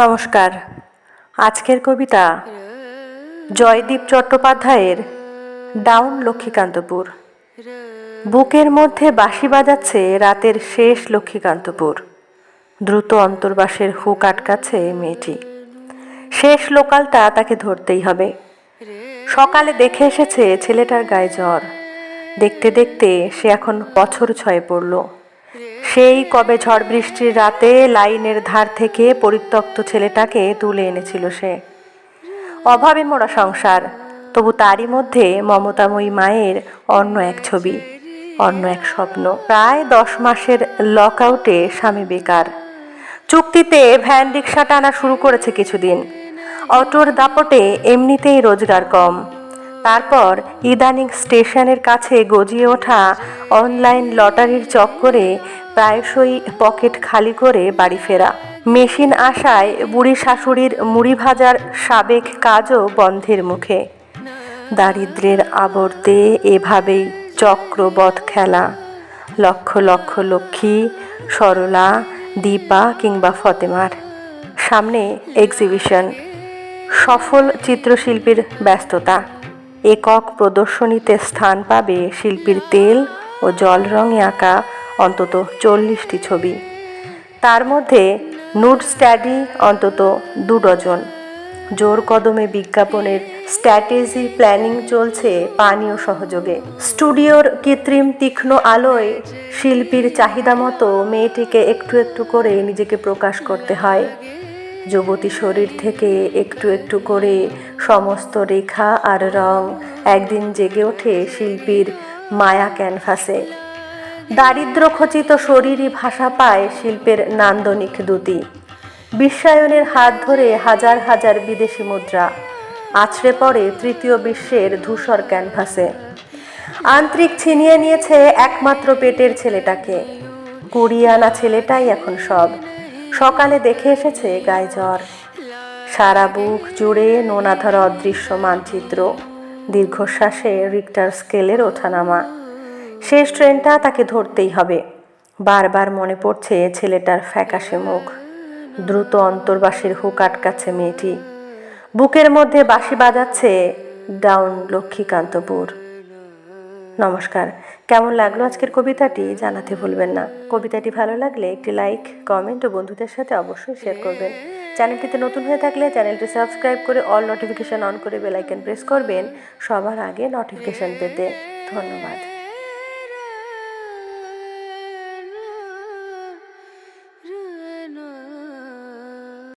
নমস্কার। আজকের কবিতা জয়দীপ চট্টোপাধ্যায়ের ডাউন লক্ষ্মীকান্তপুর। বুকের মধ্যে বাঁশি বাজাচ্ছে রাতের শেষ লক্ষ্মীকান্তপুর। দ্রুত অন্তর্বাসের হুক আটকাচ্ছে মেয়েটি। শেষ লোকালটা তাকে ধরতেই হবে। সকালে দেখে এসেছে ছেলেটার গায়ে জ্বর। দেখতে দেখতে সে এখন বছর ছয়ে পড়ল। সেই কবে ঝড় বৃষ্টির রাতে লাইনের ধার থেকে পরিত্যক্ত ছেলেটাকে তুলে এনেছিল সে। অভাবে মোড়া সংসার, তবু তারই মধ্যে মমতাময়ী মায়ের অন্য এক ছবি, অন্য এক স্বপ্ন। প্রায় দশ মাসের লক আউটে স্বামী বেকার। চুক্তিতে ভ্যান রিক্সা টানা শুরু করেছে কিছুদিন। অটোর দাপটে এমনিতেই রোজগার কম। তারপর ইদানিং স্টেশনের কাছে গজিয়ে ওঠা অনলাইন লটারির চক্করে প্রায়শই পকেট খালি করে বাড়ি ফেরা। মেশিন আসায় বুড়ি শাশুড়ির মুড়ি ভাজার সাবেক কাজও বন্ধের মুখে। দারিদ্রের আবর্তে এভাবেই চক্রবধ খেলা। লক্ষ লক্ষ লক্ষ্মী, সরলা, দীপা কিংবা ফতেমার সামনে এক্সিবিশন সফল চিত্রশিল্পীর ব্যস্ততা। একক প্রদর্শনীতে স্থান পাবে শিল্পীর তেল ও জল রঙে আঁকা অন্তত চল্লিশটি ছবি। তার মধ্যে নুড স্ট্যাডি অন্তত দু ডজন। জোর কদমে বিজ্ঞাপনের স্ট্র্যাটেজি প্ল্যানিং চলছে পানীয় সহযোগে। স্টুডিওর কৃত্রিম তীক্ষ্ণ আলোয় শিল্পীর চাহিদা মতো মেয়েটিকে একটু একটু করে নিজেকে প্রকাশ করতে হয়। যুবতী শরীর থেকে একটু একটু করে সমস্ত রেখা আর রং একদিন জেগে ওঠে শিল্পীর মায়া ক্যানভাসে। দারিদ্র খচিত শরীরই ভাষা পায় শিল্পের নান্দনিক দুতি বিশ্বায়নের হাত ধরে হাজার হাজার বিদেশি মুদ্রা। আছড়ে পড়ে তৃতীয় বিশ্বের ধূসর ক্যানভাসে। আন্তরিক ছিনিয়ে নিয়েছে একমাত্র পেটের ছেলেটাকে। কুড়ি আনা ছেলেটাই এখন সব। সকালে দেখে এসেছে গায়ে জ্বর। সারা বুক জুড়ে নোনাধরা অদৃশ্য মানচিত্র। দীর্ঘশ্বাসে রিক্টার স্কেলের ওঠানামা। শেষ ট্রেনটা তাকে ধরতেই হবে। বারবার মনে পড়ছে ছেলেটার ফ্যাকাশে মুখ। দ্রুত অন্তর্বাসীর হুক আটকাচ্ছে মেয়েটি। বুকের মধ্যে বাঁশি বাজাচ্ছে ডাউন লক্ষ্মীকান্তপুর। নমস্কার, কেমন লাগল আজকের কবিতাটি? জানাতে ভুলবেন না। কবিতাটি ভালো লাগলে একটি লাইক, কমেন্ট ও বন্ধুদের সাথে অবশ্যই শেয়ার করবেন। চ্যানেলটিতে নতুন হয়ে থাকলে চ্যানেলটি সাবস্ক্রাইব করে অল নোটিফিকেশন অন করে বেলাইকন প্রেস করবেন সবার আগে নোটিফিকেশন পেতে। ধন্যবাদ।